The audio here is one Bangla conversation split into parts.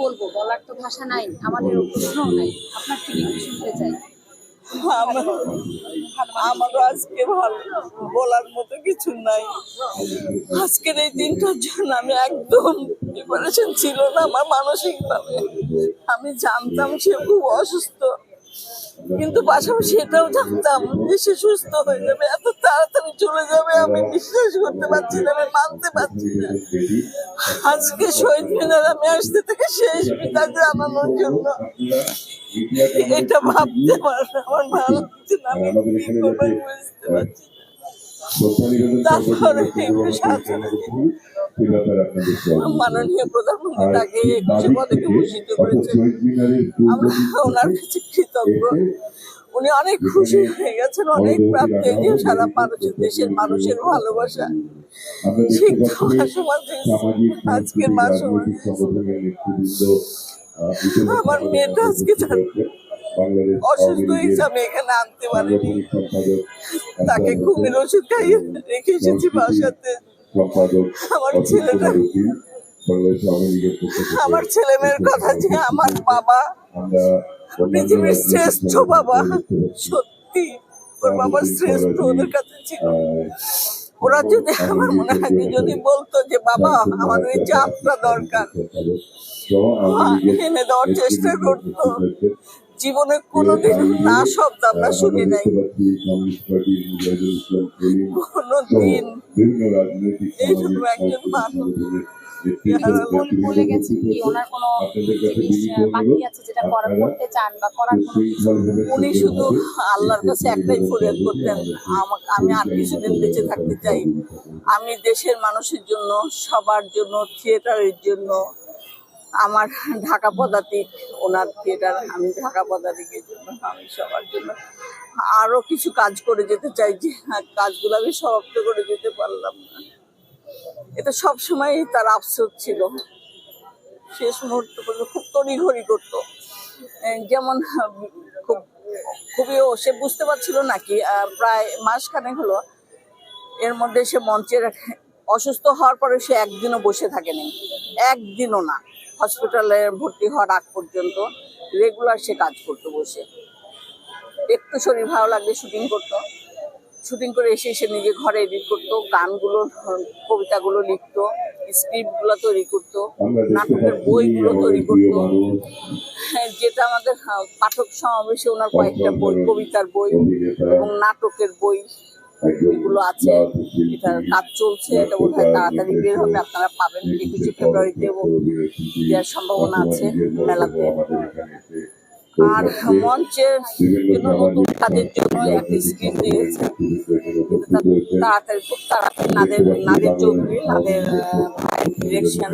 বলব, বলার তো ভাষা নাই, আমাদের প্রশ্নও নাই। আপনার একটু শুনতে চাই। আমার আমারও আজকে ভালো, বলার মতো কিছু নাই। আজকের এই দিনটার জন্য আমি একদম প্রিপারেশন ছিল না আমার মানসিকভাবে। আমি জানতাম সে খুব অসুস্থ। কিন্তু পাশাপাশি এটাও জানতাম যে সে সুস্থ হয়ে যাবে, এত তাড়াতাড়ি চলে যাবে, আমি বিশ্বাস করতে পারছি না, আমি মানতে পারছি না। আজকে শহীদ মিনার আমি আসতে থেকে শেষ বিদায় জানানোর জন্য। এটা ভাবতে পার আমার ভালো লাগছে না, আমি বুঝতে পারছি তারপরে ব্যাপারে আপনাদের মাননীয় প্রধানমন্ত্রী তাকে একুশে পদকে ভূষিত করেছেন। আমরা ওনার থেকে কাছে কৃতজ্ঞ। উনি অনেক খুশি হয়ে গেছেন অনেক প্রাপ্তি সারা মানুষের দেশের মানুষের ভালোবাসা। আজকের সাংস্কৃতিক মা রাজনৈতিক সমাজে সংগঠনের নেতৃবৃন্দ আহ, ইতিমধ্যে আমার মেয়েটা আজকে অসুস্থ হিসাবে এখানে আনতে পারিনি। তাকে ঘুমের ওষুধ খাইয়ে রেখে এসেছি বাসাতে। সম্পাদক আমার অসিত কুমার উকিল, বাংলাদেশ আওয়ামী লীগের আমার ছেলে মেয়ের কথা যে আমার বাবা আমরা পৃথিবীর শ্রেষ্ঠ বাবা। সত্যি ওর বাবার শ্রেষ্ঠ ওদের কাছে ছিল। ওরা যদি আমার মনে হয় যদি বলতো যে বাবা আমাদের এই যাত্রা দরকার এনে দেওয়ার চেষ্টা করতো। জীবনে কোনোদিন না শব্দ আমরা শুনি নাই। কোনোদিন উনি শুধু কাছে একটাই করতেন আমি আর কিছুদিন বেঁচে থাকতে চাই আমি দেশের মানুষের জন্য সবার জন্য থিয়েটারের জন্য আমার ঢাকা পদাতিক, ওনার থিয়েটার আমি ঢাকা পদাতিকের জন্য, আমি সবার জন্য আরও কিছু কাজ করে যেতে চাই যে হ্যাঁ, কাজগুলো আমি সমাপ্ত করে যেতে পারলাম না। এটা সব সময় তার আফসোস ছিল। শেষ মুহূর্ত পর্যন্ত খুব তড়িঘড়ি করতো। যেমন খুব খুবই ও সে বুঝতে পারছিল নাকি আহ, প্রায় মাসখানেক হলো এর মধ্যে সে মঞ্চের অসুস্থ হওয়ার পরে সে একদিনও বসে থাকেনি। একদিনও না। হসপিটালে ভর্তি হওয়ার আগ পর্যন্ত রেগুলার সে কাজ করতো বসে। একটু শরীর ভালো লাগলে শুটিং করতো। শুটিং করে এসে এসে নিজে ঘরে এডিট করতো গানগুলো কবিতাগুলো লিখতো স্ক্রিপ্টগুলো তৈরি করতো নাটকের বইগুলো তৈরি করতো। হ্যাঁ, যেটা আমাদের পাঠক সমাবেশে ওনার কয়েকটা বই কবিতার বই এবং নাটকের বই এগুলো আছে। এটা কাজ চলছে এটা বোধ হয় তাড়াতাড়ি বের হবে আপনারা পাবেন। একুশে ফেব্রুয়ারিতে এবং দেওয়ার সম্ভাবনা আছে মেলাতে। আর জন্য নতুন কাজের জন্য একটা দিয়েছে। তাড়াতাড়ি খুব তাড়াতাড়ি নাদের নাদের চৌধুরী নাদের ডিরেকশন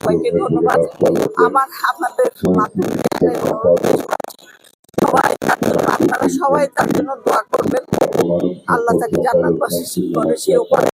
সবাইকে ধন্যবাদ। আমার আপনাদের সবাই আপনারা সবাই তার জন্য দোয়া করবেন। আল্লাহ তাকে জান্নাত বাসী করে সেও পারে